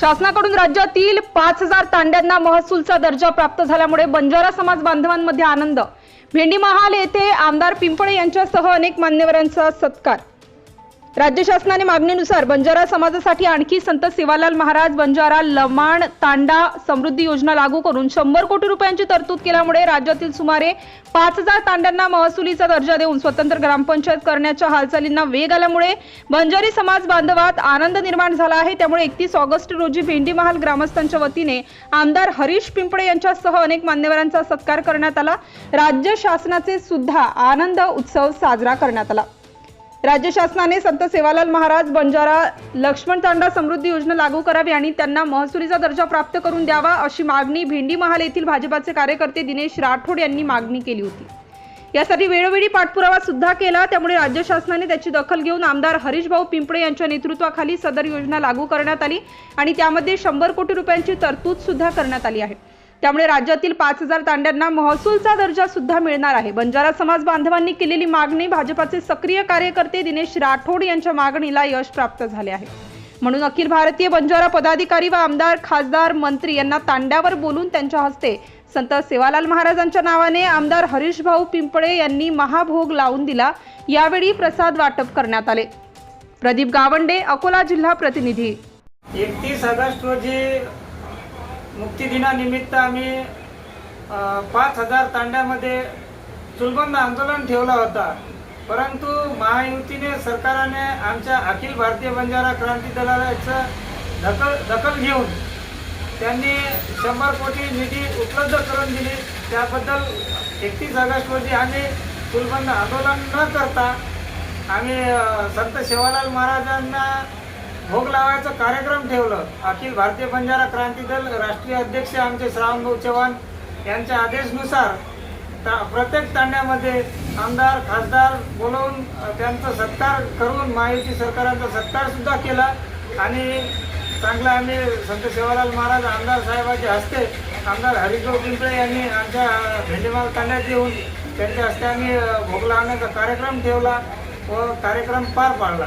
शासनाकडून राज्यातील पाच हजार तांड्यांना महसूलचा दर्जा प्राप्त झाल्यामुळे बंजारा समाज बांधवांमध्ये आनंद. भेंडी महाल येथे आमदार पिंपळे यांच्यासह अनेक मान्यवरांचा सत्कार. राज्य शासनाने मागणीनुसार बंजारा समाजासाठी आणखी संत सेवालाल महाराज बंजारा लमाण तांडा समृद्धी योजना लागू करून शंभर कोटी रुपयांची तरतूद केल्यामुळे राज्यातील सुमारे पाच हजार तांड्यांना महसुलीचा दर्जा देऊन स्वतंत्र ग्रामपंचायत करण्याच्या हालचालींना वेग आल्यामुळे बंजारी समाज बांधवात आनंद निर्माण झाला आहे. त्यामुळे एकतीस ऑगस्ट रोजी भेंडी महाल ग्रामस्थांच्या वतीने आमदार हरीश पिंपळे यांच्यासह अनेक मान्यवरांचा सत्कार करण्यात आला. राज्य शासनाचे सुद्धा आनंद उत्सव साजरा करण्यात आला. राज्य शासनाने संत सेवालाल महाराज बंजारा लक्ष्मण तांडा समृद्धी योजना लागू करावी आणि त्यांना महसुलीचा दर्जा प्राप्त करून द्यावा अशी मागणी भेंडी महाल येथील भाजपाचे कार्यकर्ते दिनेश राठोड यांनी मागणी केली होती. यासाठी वेळोवेळी पाठपुरावा सुद्धा केला त्यामुळे राज्य शासनाने त्याची दखल घेऊन आमदार हरीश भाऊ पिंपळे यांच्या नेतृत्वाखाली सदर योजना लागू करण्यात आली आणि त्यामध्ये शंभर कोटी रुपयांची तरतूद सुद्धा करण्यात आली आहे. त्यामुळे राज्यातील पाच हजार तांड्यांना महसूलचा दर्जा सुद्धा मिळणार आहे. बंजारा समाज बांधवांनी केलेली मागणी भाजपाचे सक्रिय कार्यकर्ते दिनेश राठोड यांच्या मागणीला यश प्राप्त झाले आहे. म्हणून अखिल भारतीय बंजारा पदाधिकारी व आमदार खासदार मंत्री यांना तांड्यावर बोलून त्यांच्या हस्ते संत सेवालाल महाराजांच्या नावाने आमदार हरीश भाऊ पिंपळे यांनी महाभोग लावून दिला. यावेळी प्रसाद वाटप करण्यात आले. प्रदीप गावंडे अकोला जिल्हा प्रतिनिधी. एकतीस ऑगस्ट रोजी मुक्तिदिनानिमित्त आम्ही पाच हजार तांड्यामध्ये चुलबंद आंदोलन ठेवला होता. परंतु महायुतीने सरकारने आमच्या अखिल भारतीय बंजारा क्रांती दलाचं दखल दखल घेऊन त्यांनी शंभर कोटी निधी उपलब्ध करून दिली. त्याबद्दल एकतीस ऑगस्ट रोजी आम्ही चुलबंद आंदोलन न करता आम्ही संत शिवालाल महाराजांना भोग लावायचा कार्यक्रम ठेवलं. अखिल भारतीय बंजारा क्रांती दल राष्ट्रीय अध्यक्ष आमचे श्रावणभाऊ चव्हाण यांच्या आदेशनुसार ता प्रत्येक तांड्यामध्ये आमदार खासदार बोलवून त्यांचा सत्कार करून महायुती सरकारांचा सत्कारसुद्धा केला आणि चांगला आम्ही संत सेवालाल महाराज आमदार साहेबांच्या हस्ते आमदार हरिभाऊ पिंपळे यांनी आमच्या भेंडेमाल तांड्यात येऊन त्यांच्या हस्ते आम्ही भोग लावण्याचा कार्यक्रम ठेवला व कार्यक्रम पार पाडला.